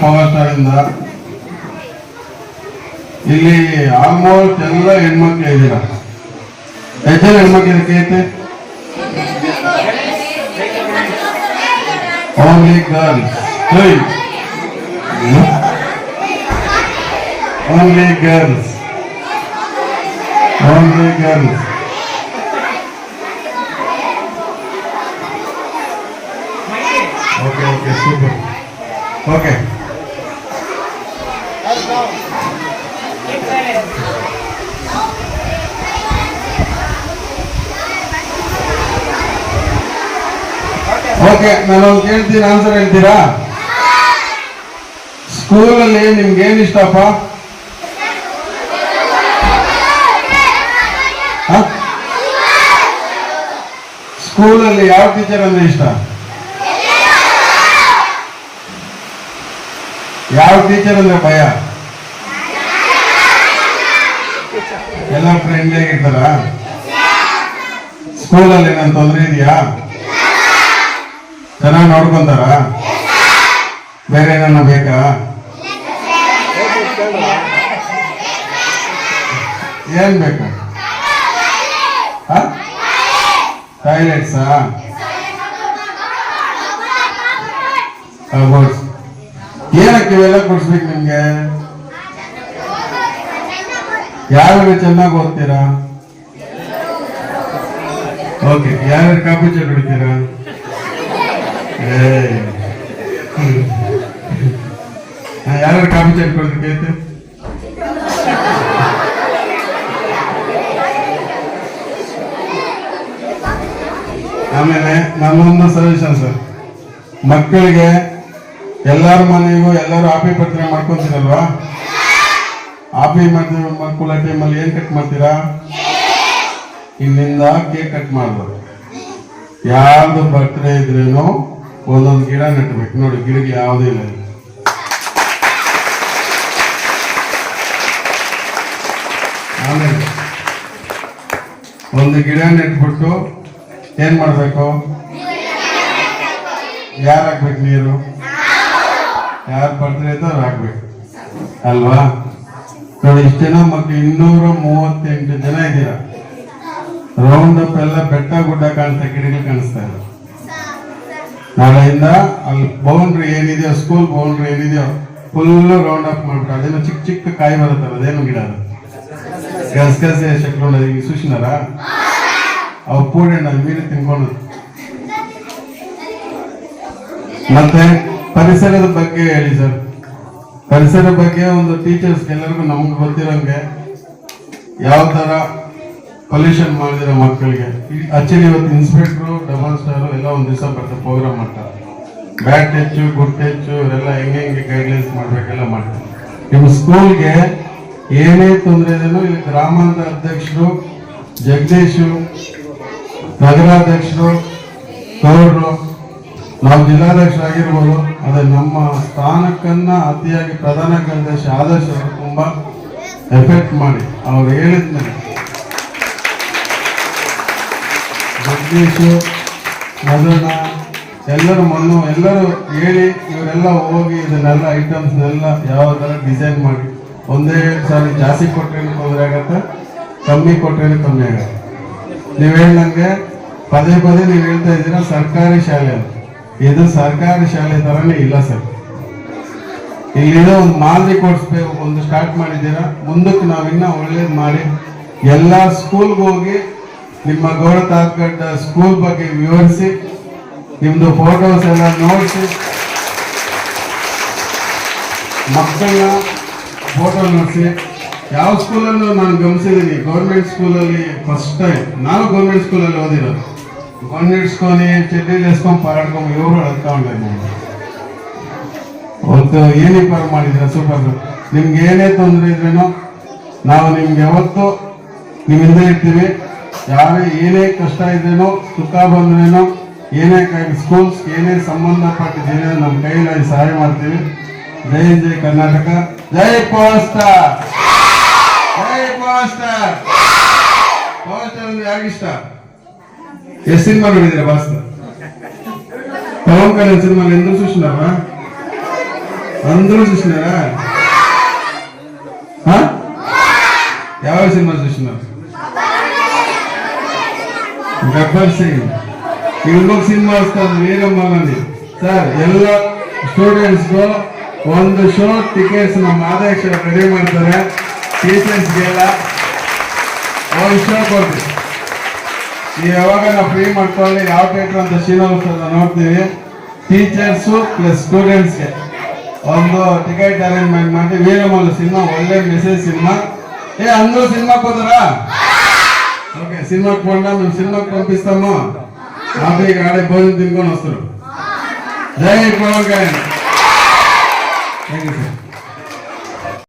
Power star ಇಂದ ಇಲ್ಲಿ almost ಎಲ್ಲ ಹೆಣ್ಮಕ್ಳು ಇದ್ದೀರಾ? ಹೆಚ್ಚಿನ ಹೆಣ್ಮಕ್ಳು ಇದಕ್ಕೆ ಐತೆ only girls only girls only girls okay okay super okay. Okay, ನಾನೊಂದು ಕೇಳ್ತೀನಿ, ಆನ್ಸರ್ ಹೇಳ್ತೀರಾ? ಸ್ಕೂಲಲ್ಲಿ ನಿಮ್ಗೆ ಏನು ಇಷ್ಟಪ್ಪ? ಸ್ಕೂಲಲ್ಲಿ ಯಾವ ಟೀಚರ್ ಅಂದ್ರೆ ಇಷ್ಟ? ಯಾವ ಟೀಚರ್ ಅಂದ್ರೆ ಭಯ? ಎಲ್ಲ ಫ್ರೆಂಡ್ಲಿ ಆಗಿರ್ತಾರ? ಸ್ಕೂಲಲ್ಲಿ ಏನಾದ್ರು ತೊಂದರೆ ಇದೆಯಾ? ಚೆನ್ನಾಗಿ ನೋಡ್ಕೊಂತಾರ? ಬೇರೆ ಏನನ್ನ ಬೇಕಾ? ಏನ್ ಬೇಕು? ಟಾಯ್ಲೆಟ್ಸಾ ಕಬೋರ್ಡ್ಸ್ ಏನಕ್ಕೆ ಇವೆಲ್ಲ ಕೊಡಿಸ್ಬೇಕು ನಿಮ್ಗೆ? ಯಾರು ಚೆನ್ನಾಗಿ ಓದ್ತೀರಾ? ಓಕೆ ಯಾರ್ಯಾರು ಕಾಪಿ ಚೇರ್ ಕುಡಿತೀರಾ ಏ ಯಾರ್ಯಾರು ಕಾಪಿ ಚೇರ್ ಕೊಡ್ಲಿಕ್ಕೆ ಆಮೇಲೆ ನಮ್ಮೊಂದು ಸಜೆಷನ್ ಸರ್. ಮಕ್ಕಳಿಗೆ ಎಲ್ಲರ ಮನೆಗೂ ಎಲ್ಲರೂ ಆಪಿ ಪತ್ರ ಮಾಡ್ಕೊಂತೀರಲ್ವಾ? ಆಪಿ ಮಾಡ್ತೀವಿ ಮಾಡ್ಕೊಳ್ಳೋ ಟೈಮಲ್ಲಿ ಏನ್ ಕಟ್ ಮಾಡ್ತೀರಾ? ಇಲ್ಲಿಂದ ಕೇಕ್ ಕಟ್ ಮಾಡ್ಬೋದು. ಯಾವ್ದು ಬರ್ತ್ಡೇ ಇದ್ರೇನು ಒಂದೊಂದು ಗಿಡ ನೆಟ್ಬೇಕು. ನೋಡಿ, ಗಿಡಕ್ಕೆ ಯಾವುದೂ ಇಲ್ಲ ಒಂದು ಗಿಡ ನೆಟ್ಬಿಟ್ಟು ಏನ್ ಮಾಡ್ಬೇಕು? ಯಾರು ಹಾಕ್ಬೇಕು ನೀರು? ಯಾರು ಬರ್ತಾರೆ ಅಂತ ಅವ್ರು ಅಲ್ವಾ? ನೋಡಿ, ಇಷ್ಟು ಜನ ಮಕ್ಕಳು ಇನ್ನೂರ ಮೂವತ್ತೆಂಟು ಜನ ಇದ್ದೀರ? ರೌಂಡ್ ಅಪ್ ಎಲ್ಲ ಬೆಟ್ಟ ಗುಡ್ಡ ಕಾಣಿಸ್ತಾ ಗಿಡಗಳು ಕಾಣಿಸ್ತಾ ಇಲ್ಲ. ನಾಳೆಯಿಂದ ಅಲ್ಲಿ ಬೌಂಡ್ರಿ ಏನಿದೆಯೋ ಸ್ಕೂಲ್ ಬೌಂಡ್ರಿ ಏನಿದೆಯೋ ಫುಲ್ ರೌಂಡ್ ಅಪ್ ಮಾಡ್ಬಿಟ್ಟು, ಅದೇನೋ ಚಿಕ್ಕ ಚಿಕ್ಕ ಕಾಯಿ ಬರುತ್ತಲ್ಲ, ಅದೇನು ಗಿಡ ಅದು? ಗಸಗಸೆ ಶಕ್ಲೋಣ ಈಗ ಸುಶಿನಾರ? ಅವು ಪೂಡೆಣ್ಣ ಮೀನು ತಿನ್ಕೊಂಡು. ಮತ್ತೆ? ಪರಿಸರದ ಬಗ್ಗೆ ಹೇಳಿ ಸರ್. ಪರಿಸರ ಬಗ್ಗೆ ಒಂದು ಟೀಚರ್ಸ್ ಎಲ್ಲರಿಗೂ ನಮ್ಗೆ ಗೊತ್ತಿರೋಂಗೆ ಯಾವ ತರ ಪೊಲ್ಯೂಷನ್ ಮಾಡಿದಿರೋ ಮಕ್ಕಳಿಗೆ. ಆಕ್ಚುಲಿ ಇವತ್ತು ಇನ್ಸ್ಪೆಕ್ಟ್ರು ಡಬಲ್ ಸ್ಟಾರು ಎಲ್ಲ ಒಂದು ದಿವಸ ಬರ್ತಾರೆ ಪ್ರೋಗ್ರಾಮ್ ಮಾಡ್ತಾರೆ ಬ್ಯಾಟ್ ಟೆಚ್ಚು ಗುಡ್ ಟೆಚ್ಚು ಇವರೆಲ್ಲ ಹೆಂಗೆ ಹೆಂಗೆ ಗೈಡ್ಲೈನ್ಸ್ ಮಾಡಬೇಕೆಲ್ಲ ಮಾಡ್ತಾರೆ. ನಿಮ್ಮ ಸ್ಕೂಲ್ಗೆ ಏನೇ ತೊಂದರೆ ಇದೆಯೋ ಇಲ್ಲಿ ಗ್ರಾಮಾಂತರ ಅಧ್ಯಕ್ಷರು, ಜಗದೀಶು, ನಗರಾಧ್ಯಕ್ಷರು, ಗೌಡ್ರು, ನಾವು ಜಿಲ್ಲಾಧ್ಯಕ್ಷರಾಗಿರ್ಬೋದು ಅದೇ ನಮ್ಮ ಸ್ಥಾನಕ್ಕನ್ನ ಅತಿಯಾಗಿ ಪ್ರಧಾನ ಕಾರ್ಯದರ್ಶಿ ಆದರ್ಶ ತುಂಬಾ ಎಫೆಕ್ಟ್ ಮಾಡಿ. ಅವ್ರು ಹೇಳಿದ್ಮೇಲೆ. ಜಗದೀಶು ಮಧುನ ಎಲ್ಲರೂ ಮಣ್ಣು ಎಲ್ಲರೂ ಹೇಳಿ, ಇವರೆಲ್ಲ ಹೋಗಿ ಇದನ್ನೆಲ್ಲ ಐಟಮ್ಸ್ನೆಲ್ಲ ಯಾವ ಥರ ಡಿಸೈನ್ ಮಾಡಿ. ಒಂದೇ ಸಾರಿ ಜಾಸ್ತಿ ಕೊಟ್ಟರೆ ತೊಂದರೆ ಆಗತ್ತೆ? ಕಮ್ಮಿ ಕೊಟ್ಟರೆ ಕಮ್ಮಿ ಆಗತ್ತೆ? ನೀವು ಹೇಳ್ದಂಗೆ ಪದೇ ಪದೇ ನೀವು ಹೇಳ್ತಾ ಇದ್ದೀರಾ ಸರ್ಕಾರಿ ಶಾಲೆ ಇದು ಸರ್ಕಾರಿ ಶಾಲೆ ತರನೇ ಇಲ್ಲ ಸರ್. ಇಲ್ಲಿರೋ ಒಂದು ಮಾದರಿ ಕೊಡಿಸ್ಬೇಕು ಒಂದು ಸ್ಟಾರ್ಟ್ ಮಾಡಿದ್ದೀರಾ? ಮುಂದಕ್ಕೆ ನಾವಿನ್ನ ಒಳ್ಳೇದು ಮಾಡಿ. ಎಲ್ಲ ಸ್ಕೂಲ್ಗೆ ಹೋಗಿ ನಿಮ್ಮ ಗೌಡ ತಾತ್ಗಡ್ಡ ಸ್ಕೂಲ್ ಬಗ್ಗೆ ವಿವರಿಸಿ ನಿಮ್ಮದು ಫೋಟೋಸ್ ಎಲ್ಲ ನೋಡಿಸಿ, ಮಕ್ಕಳನ್ನ ಫೋಟೋ ನೋಡಿಸಿ. ಯಾವ ಸ್ಕೂಲಲ್ಲೂ ನಾನು ಗಮನಿಸಿದ್ದೀನಿ ಗೌರ್ಮೆಂಟ್ ಸ್ಕೂಲಲ್ಲಿ ಫಸ್ಟ್ ಟೈಮ್ ನಾನು ಗೌರ್ಮೆಂಟ್ ಸ್ಕೂಲಲ್ಲಿ ಓದಿರೋದು. ಇಡ್ಸ್కొని ಚಡ್ಡಿ ಎಸ್ಕೊಂಡು ಪಾರಾಡ್ಕೊಂಡು ಇವರು ಅಳ್ಕೊಂಡೆ ನಾನು ಅವತ್ತು ಏನಿಪ್ಪ ಮಾಡಿದ್ರೆ ಸೂಪರ್ ನಿಮ್ಗೆ ಏನೇ ತೊಂದರೆ ಇದ್ರೇನು ನಾವು ನಿಮ್ಗೆ ಯಾವತ್ತು ನಿಮ್ಮಿಂದ ಇರ್ತೀವಿ. ಯಾರೇ ಏನೇ ಕಷ್ಟ ಇದ್ರೇನೋ, ಸುಖ ಬಂದ್ರೇನೋ, ಏನೇ ಸ್ಕೂಲ್ಸ್ ಏನೇ ಸಂಬಂಧಪಟ್ಟಿದ್ದೇನೆ ನಮ್ಮ ಕೈಯಲ್ಲಿ ಸಹಾಯ ಮಾಡ್ತೀವಿ. ಜೈ ಜೈ ಕರ್ನಾಟಕ. ಜೈ ಪವರ್ ಸ್ಟಾರ್ ಜೈ ಪವರ್ ಸ್ಟಾರ್ ಪವರ್ ಸ್ಟಾರ್ ಅಂದ್ರೆ ಯಾರಿಗಿಷ್ಟ? ಎಷ್ಟು ಸಿನಿಮಾ ನೋಡಿದ್ರೆ ಬಾಸ್ ಪವನ್ ಕಲ್ಯಾಣ್ ಸಿನಿಮಾ ಎಂದ್ರು ಸುಷ್ಣಾವ అందరూ చూసినారా ఆ? ಯಾವ సినిమా చూసినారు గబ్బర్ సింగ్ ఇంకొక ಸಿನಿಮಾ వస్తుంది ವೀರಮ್ಮನಲ್ಲಿ ಸರ್ ಎಲ್ಲ ಸ್ಟೂಡೆಂಟ್ಸ್ಗೂ ಒಂದು ಶೋ ಟಿಕೆಟ್ಸ್ ನಮ್ಮ ಆದೇಶ ರೆಡಿ ಮಾಡ್ತಾರೆ ಟೀಚರ್ಸ್ಗೆಲ್ಲ ಒಂದು ಶೋ ಕೊಡ್ತೀವಿ ಈ ಯಾವಾಗ ನಾವು ಫ್ರೀ ಮಾಡ್ಕೊಳ್ಳಿ ಯಾವ ಥಿಯೇಟರ್ ಅಂತ ಶ್ರೀನಿವಾಸ ನೋಡ್ತೀವಿ ಟೀಚರ್ಸು ಪ್ಲಸ್ ಸ್ಟೂಡೆಂಟ್ಸ್ಗೆ ಒಂದು ಟಿಕೆಟ್ ಅರೇಂಜ್ಮೆಂಟ್ ಮಾಡಿ ವೀರಮಲ್ಲ ಸಿನಿಮಾ ಒಳ್ಳೆ ಮೆಸೇಜ್ ಸಿನಿಮಾ ఏ అందరూ సినిమాకి పోతారా ఓకే సినిమాకి పోండా మేము సినిమాకి పంపిస్తాము హ్యాపీగా ఆడే భోజనం తినుకొని వస్తారు జై Pawan Kalyan thank you sir